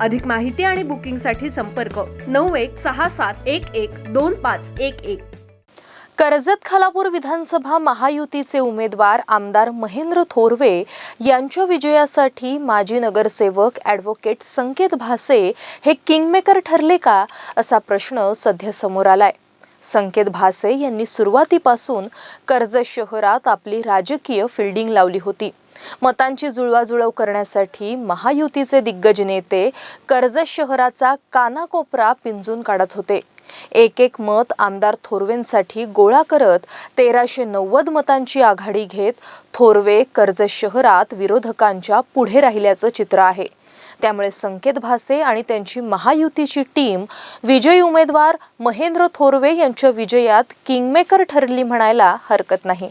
अधिक माहिती आणि बुकिंगसाठी संपर्क नऊ एक सहा सात एक एक दोन पाच एक एक. कर्जत खालापूर विधानसभा महायुतीचे उमेदवार आमदार महेंद्र थोरवे यांच्या विजयासाठी माजी नगरसेवक ॲडव्होकेट संकेत भासे हे किंगमेकर ठरले का असा प्रश्न सध्या समोर आलाय. संकेत भासे यांनी सुरुवातीपासून कर्जत शहरात आपली राजकीय फिल्डिंग लावली होती. मतांची जुळवाजुळव करण्यासाठी महायुतीचे दिग्गज नेते कर्जत शहराचा कानाकोपरा पिंजून काढत होते. एक एक मत आमदार थोरवेंसाठी गोळा करत तेराशे नव्वद मतांची आघाडी घेत थोरवे कर्जत शहरात विरोधकांच्या पुढे राहिल्याचं चित्र आहे. त्यामुळे संकेत भासे आणि त्यांची महायुतीची टीम विजयी उमेदवार महेंद्र थोरवे यांच्या विजयात किंगमेकर ठरली म्हणायला हरकत नाही.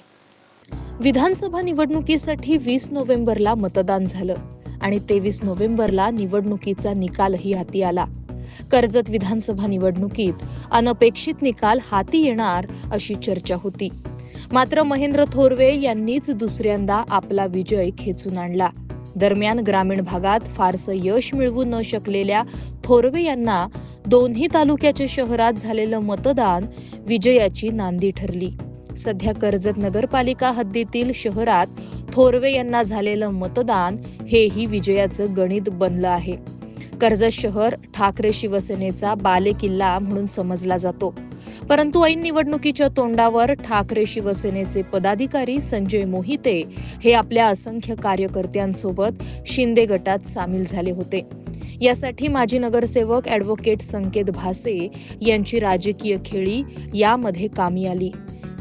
विधानसभा निवडणुकीसाठी वीस नोव्हेंबरला मतदान झालं आणि तेवीस नोव्हेंबरला निवडणुकीचा निकालही हाती आला. कर्जत विधानसभा निवडणुकीत अनपेक्षित निकाल हाती येणार अशी चर्चा होती. मात्र महेंद्र थोरवे यांनीच दुसऱ्यांदा आपला विजय खेचून आणला. दरम्यान ग्रामीण भागात फारसं यश मिळवू न शकलेल्या थोरवे यांना दोन्ही तालुक्याच्या शहरात झालेलं मतदान विजयाची नांदी ठरली. सध्या कर्जत नगरपालिका हद्दीतील शहरात थोरवे यांना झालेलं मतदान हेही विजयाचं गणित बनलं आहे. कर्जत शहर ठाकरे शिवसेनेचा बालेकिल्ला म्हणून समजला जातो. परंतु ऐन निवडणुकीच्या तोंडावर ठाकरे शिवसेनेचे पदाधिकारी संजय मोहिते हे आपल्या असंख्य कार्यकर्त्यांसोबत शिंदे गटात सामील झाले होते. यासाठी माजी नगरसेवक ॲडव्होकेट संकेत भासे यांची राजकीय खेळी यामध्ये कामी आली.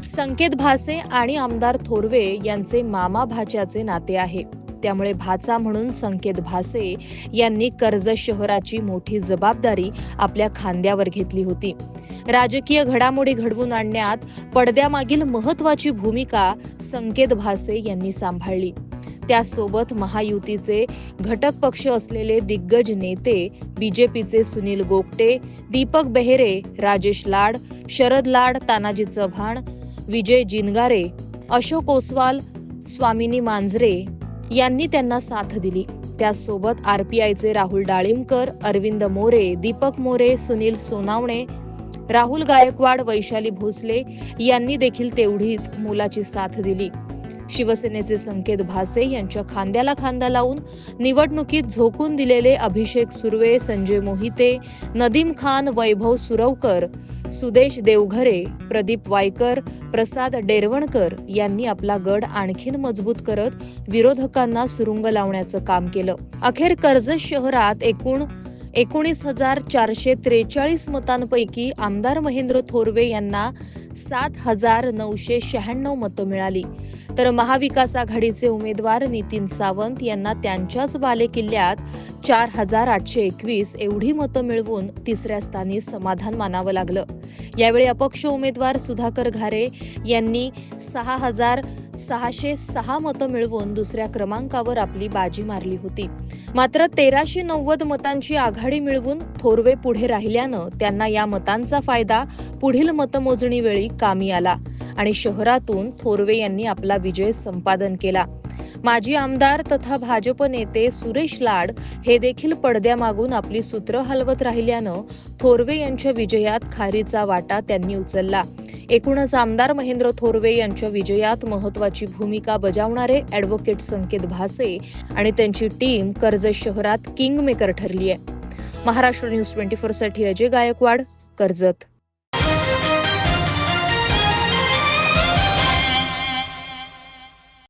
संकेत भासे आणि आमदार थोरवे यांचे मामा भाच्याचे नाते आहे. त्यामुळे भाचा म्हणून संकेत भासे यांनी कर्जत शहराची मोठी जबाबदारी आपल्या खांद्यावर घेतली होती. राजकीय घडामोडी घडवून आणण्यात पडद्यामागील महत्वाची भूमिका संकेत भासे यांनी सांभाळली. त्यासोबत महायुतीचे घटक पक्ष असलेले दिग्गज नेते बीजेपीचे सुनील गोगटे दीपक बेहेरे राजेश लाड शरद लाड तानाजी चव्हाण विजय जिनगारे अशोक ओसवाल स्वामिनी मांजरे यांनी त्यांना साथ दिली. त्याचसोबत आयचे राहुल डाळिंबकर अरविंद मोरे दीपक मोरे सुनील सोनावणे राहुल गायकवाड वैशाली भोसले यांनी देखील तेवढीच मोलाची साथ दिली. शिवसेनेचे संकेत भासे यांच्या खांद्याला खांदा लावून निवडणुकीत झोकून दिलेले अभिषेक सुर्वे संजय मोहिते नदीम खान वैभव सुरवकर सुदेश देवघरे प्रदीप वायकर प्रसाद डेरवणकर यांनी आपला गड आणखीन मजबूत करत विरोधकांना सुरुंग लावण्याचं काम केलं. अखेर कर्जत शहरात एकूण एकोणीस हजार चारशे त्रेचाळीस मतांपैकी आमदार महेंद्र थोरवे यांना सात हजार नऊशे शहाण्णव मतं मिळाली. तर महाविकास आघाडीचे उमेदवार नितीन सावंत यांना त्यांच्याच बालेकिल्ल्यात चार हजार आठशे एकवीस एवढी मतं मिळवून तिसऱ्या स्थानी समाधान मानावं लागलं. यावेळी अपक्ष उमेदवार सुधाकर घारे यांनी सहा हजार सहाशे सहा मतं मिळवून दुसऱ्या क्रमांकावर आपली बाजी मारली होती. मात्र तेराशे नव्वद मतांची आघाडी मिळवून थोरवे पुढे राहिल्यानं त्यांना या मतांचा फायदा पुढील मतमोजणीवेळी कामी आला आणि शहरातून थोरवे यांनी आपला विजय संपादन केला. माजी आमदार तथा भाजप नेते सुरेश लाड हे देखील पडद्यामागून आपली सूत्र हलवत राहिल्यानं थोरवे यांच्या विजयात खारीचा वाटा त्यांनी उचलला. एकूणच आमदार महेंद्र थोरवे यांच्या विजयात महत्वाची भूमिका बजावणारे ॲडव्होकेट संकेत भासे आणि त्यांची टीम कर्जत शहरात किंग मेकर ठरली आहे महाराष्ट्र न्यूज ट्वेंटी साठी अजय गायकवाड कर्जत.